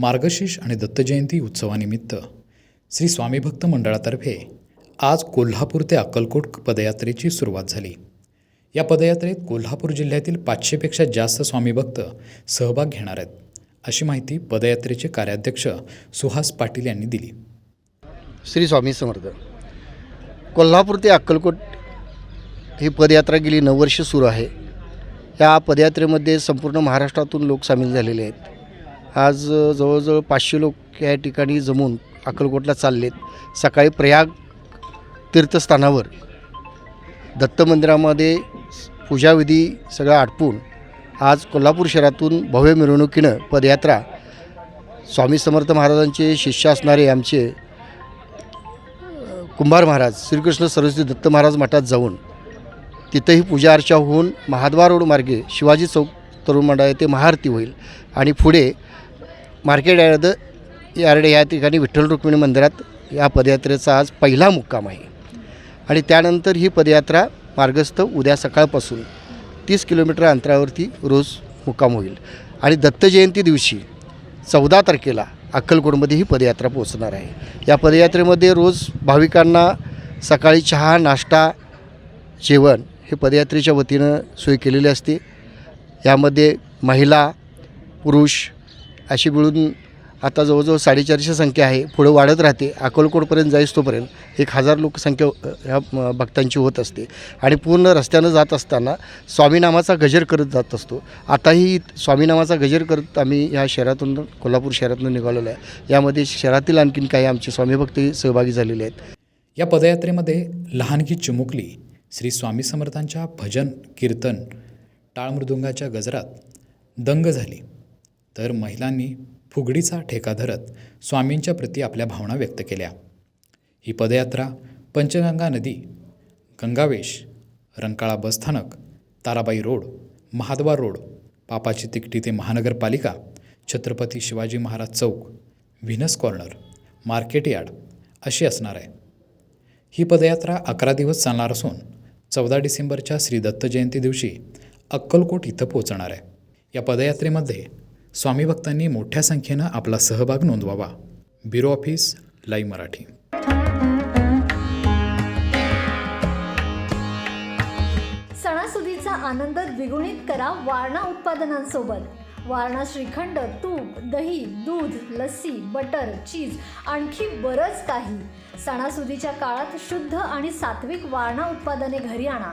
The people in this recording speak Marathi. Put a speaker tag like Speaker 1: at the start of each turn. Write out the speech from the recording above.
Speaker 1: मार्गशीर्ष आणि दत्तजयंती उत्सवानिमित्त. श्री स्वामी भक्त मंडळातर्फे आज कोल्हापूर ते अक्कलकोट पदयात्रेची सुरुवात झाली. या पदयात्रेत कोल्हापूर जिल्ह्यातील पाचशेपेक्षा जास्त स्वामी भक्त सहभाग घेणार आहेत अशी माहिती पदयात्रेचे कार्याध्यक्ष सुहास पाटील यांनी दिली.
Speaker 2: श्री स्वामी समर्थ कोल्हापूर ते अक्कलकोट ही पदयात्रा गेली नऊ वर्ष सुरू आहे. या पदयात्रेमध्ये संपूर्ण महाराष्ट्रातून लोक सामील झालेले आहेत. आज जवळजवळ पाचशे लोक या ठिकाणी जमून अक्कलकोटला चाललेत. सकाळी प्रयाग तीर्थस्थानावर दत्त मंदिरामध्ये पूजाविधी सगळं आटपून आज कोल्हापूर शहरातून भव्य मिरवणुकीनं पदयात्रा स्वामी समर्थ महाराजांचे शिष्य असणारे आमचे कुंभार महाराज श्रीकृष्ण सरस्वती दत्त महाराज मठात जाऊन तिथंही पूजा अर्चा होऊन महाद्वार रोड मार्गे शिवाजी चौक तरुण मंडळ ते महाआरती होईल. आणि पुढे मार्केट यार्ड यार्ड या ठिकाणी विठ्ठल रुक्मिणी मंदिरात या पदयात्रेचा आज पहिला मुक्काम आहे. आणि त्यानंतर ही पदयात्रा मार्गस्थ उद्या सकाळपासून तीस किलोमीटर अंतरावरती रोज मुक्काम होईल. आणि दत्त जयंती दिवशी चौदा तारखेला अक्कलकोटमध्ये ही पदयात्रा पोहोचणार आहे. या पदयात्रेमध्ये रोज भाविकांना सकाळी चहा नाश्ता जेवण हे पदयात्रेच्या वतीनं सोय केलेली असते. यामध्ये महिला पुरुष अशी मिळून आता जवळजवळ साडेचारशे संख्या आहे. पुढं वाढत राहते. अकोलकोटपर्यंत जाईस तोपर्यंत एक हजार लोकसंख्या ह्या भक्तांची होत असते. आणि पूर्ण रस्त्यानं जात असताना स्वामीनामाचा गजर करत जात असतो. आताही स्वामीनामाचा गजर करत आम्ही ह्या शहरातून कोल्हापूर शहरातून निघालेलो आहे. यामध्ये शहरातील आणखीन काही आमचे स्वामीभक्तही सहभागी झालेले आहेत.
Speaker 1: या पदयात्रेमध्ये लहानगी चिमुकली श्री स्वामी समर्थांच्या भजन कीर्तन टाळमृदुंगाच्या गजरात दंग झाली. तर महिलांनी फुगडीचा ठेका धरत स्वामींच्या प्रती आपल्या भावना व्यक्त केल्या. ही पदयात्रा पंचगंगा नदी गंगावेश रंकाळा बसस्थानक ताराबाई रोड महाद्वार रोड पापाची तिकटी ते महानगरपालिका Chhatrapati Shivaji Maharaj Chowk Venus corner market yard अशी असणार आहे. ही पदयात्रा अकरा दिवस चालणार असून चौदा डिसेंबरच्या श्री दत्त जयंती दिवशी अक्कलकोट इथं पोहोचणार आहे. या पदयात्रेमध्ये स्वामी भक्तांनी मोठ्या संख्येनं आपला सहभाग नोंदवावा. Bureau office live Marathi.
Speaker 3: सणासुदीचा आनंद द्विगुणित करा वारणा उत्पादनांसोबत. वारणा श्रीखंड तूप दही दूध लस्सी बटर चीज आणखी बरंच काही. सणासुदीच्या काळात शुद्ध आणि सात्विक वारणा उत्पादने घरी आणा.